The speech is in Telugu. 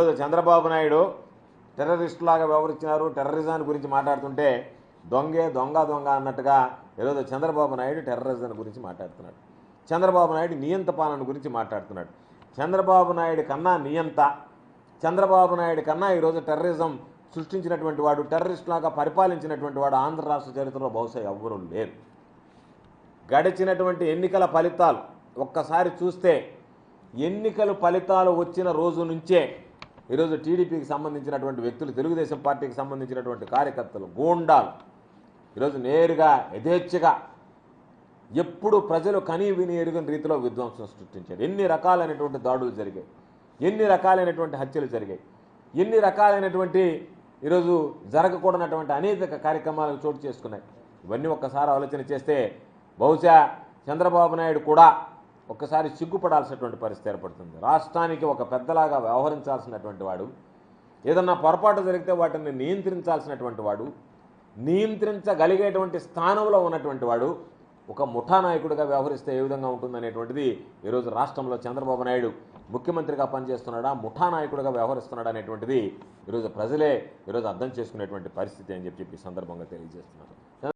ఈరోజు చంద్రబాబు నాయుడు టెర్రరిస్ట్ లాగా వ్యవహరించినారు. టెర్రరిజాన్ని గురించి మాట్లాడుతుంటే దొంగే దొంగ దొంగ అన్నట్టుగా ఈరోజు చంద్రబాబు నాయుడు టెర్రరిజం గురించి మాట్లాడుతున్నాడు. చంద్రబాబు నాయుడు నియంత పాలన గురించి మాట్లాడుతున్నాడు. చంద్రబాబు నాయుడు కన్నా నియంత చంద్రబాబు నాయుడు కన్నా ఈరోజు టెర్రరిజం సృష్టించినటువంటి వాడు టెర్రరిస్ట్ లాగా పరిపాలించినటువంటి వాడు ఆంధ్ర రాష్ట్ర చరిత్రలో బహుశా ఎవ్వరూ లేరు. గడిచినటువంటి ఎన్నికల ఫలితాలు ఒక్కసారి చూస్తే ఎన్నికల ఫలితాలు వచ్చిన రోజు నుంచే ఈరోజు టీడీపీకి సంబంధించినటువంటి వ్యక్తులు తెలుగుదేశం పార్టీకి సంబంధించినటువంటి కార్యకర్తలు గూండాలు. ఈరోజు నేరుగా యథేచ్ఛగా ఎప్పుడు ప్రజలు కనీ విని ఎరుగని రీతిలో విధ్వంసం సృష్టించారు. ఎన్ని రకాలైనటువంటి దాడులు జరిగాయి? ఎన్ని రకాలైనటువంటి హత్యలు జరిగాయి? ఎన్ని రకాలైనటువంటి ఈరోజు జరగకూడనటువంటి అనేక కార్యక్రమాలు చోటు చేసుకున్నాయి? ఇవన్నీ ఒక్కసారి ఆలోచన చేస్తే బహుశా చంద్రబాబు నాయుడు కూడా ఒక్కసారి సిగ్గుపడాల్సినటువంటి పరిస్థితి ఏర్పడుతుంది. రాష్ట్రానికి ఒక పెద్దలాగా వ్యవహరించాల్సినటువంటి వాడు ఏదన్నా పొరపాటు జరిగితే వాటిని నియంత్రించాల్సినటువంటి వాడు నియంత్రించగలిగేటువంటి స్థానంలో ఉన్నటువంటి వాడు ఒక ముఠా నాయకుడిగా వ్యవహరిస్తే ఏ విధంగా ఉంటుందనేటువంటిది ఈరోజు రాష్ట్రంలో చంద్రబాబు నాయుడు ముఖ్యమంత్రిగా పనిచేస్తున్నాడా ముఠా నాయకుడిగా వ్యవహరిస్తున్నాడా అనేటువంటిది ఈరోజు ప్రజలే ఈరోజు అర్థం చేసుకునేటువంటి పరిస్థితి అని చెప్పి సందర్భంగా తెలియజేస్తున్నారు.